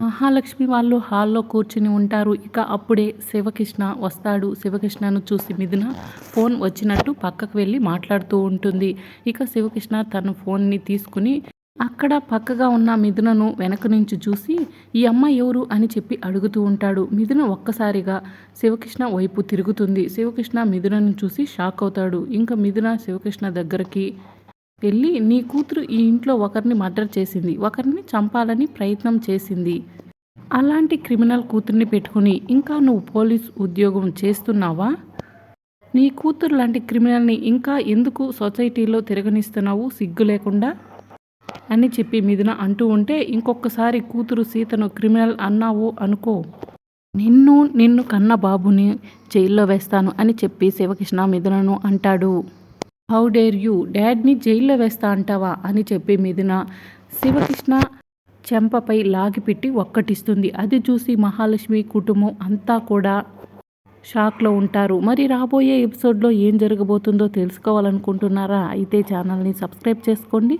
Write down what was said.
మహాలక్ష్మి వాళ్ళు హాల్లో కూర్చుని ఉంటారు. ఇక అప్పుడే శివకృష్ణ వస్తాడు. శివకృష్ణను చూసి మిథున ఫోన్ వచ్చినట్టు పక్కకు వెళ్ళి మాట్లాడుతూ ఉంటుంది. ఇక శివకృష్ణ తన ఫోన్ని తీసుకుని అక్కడ పక్కగా ఉన్న మిథునను వెనక నుంచి చూసి ఈ అమ్మాయి ఎవరు? అని చెప్పి అడుగుతూ ఉంటాడు. మిథున ఒక్కసారిగా శివకృష్ణ వైపు తిరుగుతుంది. శివకృష్ణ మిథునను చూసి షాక్ అవుతాడు. ఇంకా మిథున శివకృష్ణ దగ్గరికి వెళ్ళి నీ కూతురు ఈ ఇంట్లో ఒకరిని మర్డర్ చేసింది ఒకరిని చంపాలని ప్రయత్నం చేసింది. అలాంటి క్రిమినల్ కూతుర్ని పెట్టుకుని ఇంకా నువ్వు పోలీస్ ఉద్యోగం చేస్తున్నావా? నీ కూతురు లాంటి క్రిమినల్ని ఇంకా ఎందుకు సొసైటీలో తిరగనిస్తున్నావు? సిగ్గు లేకుండా? అని చెప్పి మిథున అంటూ ఉంటే ఇంకొకసారి కూతురు సీతను క్రిమినల్ అన్నావు అనుకో. నిన్ను నిన్ను కన్న బాబుని జైల్లో వేస్తాను అని చెప్పి శివకృష్ణ మిథునను అంటాడు. How dare you? డాడ్ని జైల్లో వేస్తా అంటావా? అని చెప్పి మిథున శివకృష్ణ చెంపపై లాగిపెట్టి ఒక్కటిస్తుంది. అది చూసి మహాలక్ష్మి కుటుంబం అంతా కూడా షాక్లో ఉంటారు. మరి రాబోయే ఎపిసోడ్లో ఏం జరగబోతుందో తెలుసుకోవాలనుకుంటున్నారా? అయితే ఛానల్ని సబ్స్క్రైబ్ చేసుకోండి.